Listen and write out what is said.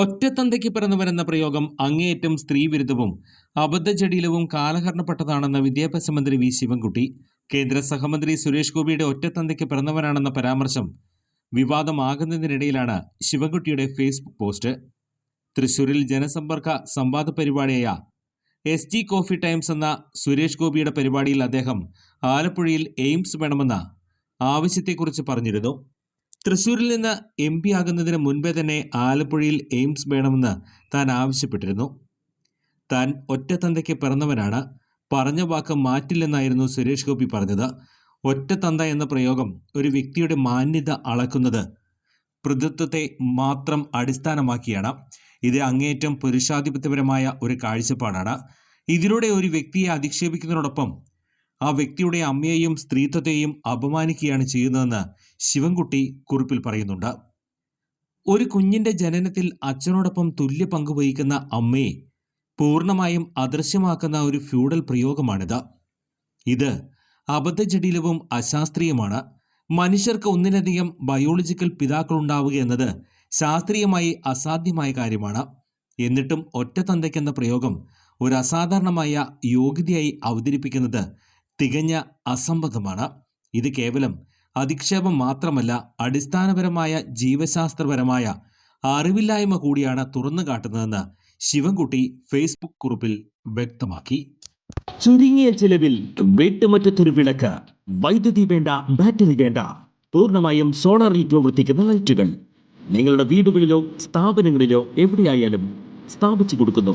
ഒറ്റത്തന്തയ്ക്ക് പിറന്നവരെന്ന പ്രയോഗം അങ്ങേയറ്റം സ്ത്രീവിരുദ്ധവും അബദ്ധജടിലവും കാലഹരണപ്പെട്ടതാണെന്ന് വിദ്യാഭ്യാസ മന്ത്രി വി. ശിവൻകുട്ടി കേന്ദ്ര സഹമന്ത്രി സുരേഷ് ഗോപിയുടെ ഒറ്റത്തന്തയ്ക്ക് പിറന്നവനാണെന്ന പരാമർശം വിവാദമാകുന്നതിനിടയിലാണ് ശിവൻകുട്ടിയുടെ ഫേസ്ബുക്ക് പോസ്റ്റ്. തൃശൂരിൽ ജനസമ്പർക്ക സംവാദ പരിപാടിയായ എസ് ജി കോഫി ടൈംസ് എന്ന സുരേഷ് ഗോപിയുടെ പരിപാടിയിൽ അദ്ദേഹം ആലപ്പുഴയിൽ എയിംസ് വേണമെന്ന ആവശ്യത്തെക്കുറിച്ച് പറഞ്ഞിരുന്നു. തൃശൂരിൽ നിന്ന് എം പി ആകുന്നതിന് മുൻപേ തന്നെ ആലപ്പുഴയിൽ എയിംസ് വേണമെന്ന് താൻ ആവശ്യപ്പെട്ടിരുന്നു. താൻ ഒറ്റത്തന്തയ്ക്ക് പിറന്നവനാണ്. പറഞ്ഞ വാക്ക് മാറ്റില്ലെന്നായിരുന്നു സുരേഷ് ഗോപി പറഞ്ഞത്. ഒറ്റത്തന്ത എന്ന പ്രയോഗം ഒരു വ്യക്തിയുടെ മാന്യത അളക്കുന്നത് പ്രതിത്വത്തെ മാത്രം അടിസ്ഥാനമാക്കിയാണ്. ഇത് അങ്ങേയറ്റം പുരുഷാധിപത്യപരമായ ഒരു കാഴ്ചപ്പാടാണ്. ഇതിലൂടെ ഒരു വ്യക്തിയെ അധിക്ഷേപിക്കുന്നതിനോടൊപ്പം ആ വ്യക്തിയുടെ അമ്മയെയും സ്ത്രീത്വത്തെയും അപമാനിക്കുകയാണ് ചെയ്യുന്നതെന്ന് ശിവൻകുട്ടി കുറിപ്പിൽ പറയുന്നുണ്ട്. ഒരു കുഞ്ഞിന്റെ ജനനത്തിൽ അച്ഛനോടൊപ്പം തുല്യ പങ്ക് വഹിക്കുന്ന അമ്മയെ പൂർണമായും അദൃശ്യമാക്കുന്ന ഒരു ഫ്യൂഡൽ പ്രയോഗമാണിത്. ഇത് അബദ്ധജടിലവും അശാസ്ത്രീയമാണ്. മനുഷ്യർക്ക് ഒന്നിലധികം ബയോളജിക്കൽ പിതാക്കളുണ്ടാവുക എന്നത് ശാസ്ത്രീയമായി അസാധ്യമായ കാര്യമാണ്. എന്നിട്ടും ഒറ്റ തന്തയ്ക്കെന്ന പ്രയോഗം ഒരു അസാധാരണമായ യോഗ്യതയായി അവതരിപ്പിക്കുന്നത് തികഞ്ഞ അസംബന്ധമാണ്. ഇത് കേവലം അധിക്ഷേപം മാത്രമല്ല അടിസ്ഥാനപരമായ ജീവശാസ്ത്രപരമായ അറിവില്ലായ്മ കൂടിയാണ് തുറന്നു കാട്ടുന്നതെന്ന് ശിവൻകുട്ടി ഫേസ്ബുക്ക് കുറിപ്പിൽ വ്യക്തമാക്കി. ചുരുങ്ങിയ ചിലവിൽ വീട്ടുമുറ്റത്തൊരു വിളക്ക്. വൈദ്യുതി വേണ്ട ബാറ്ററി വേണ്ട. പൂർണമായും സോളാറിൽ പ്രവർത്തിക്കുന്ന ലൈറ്റുകൾ. നിങ്ങളുടെ വീടുകളിലോ സ്ഥാപനങ്ങളിലോ എവിടെയായാലും സ്ഥാപിച്ചു കൊടുക്കുന്നു.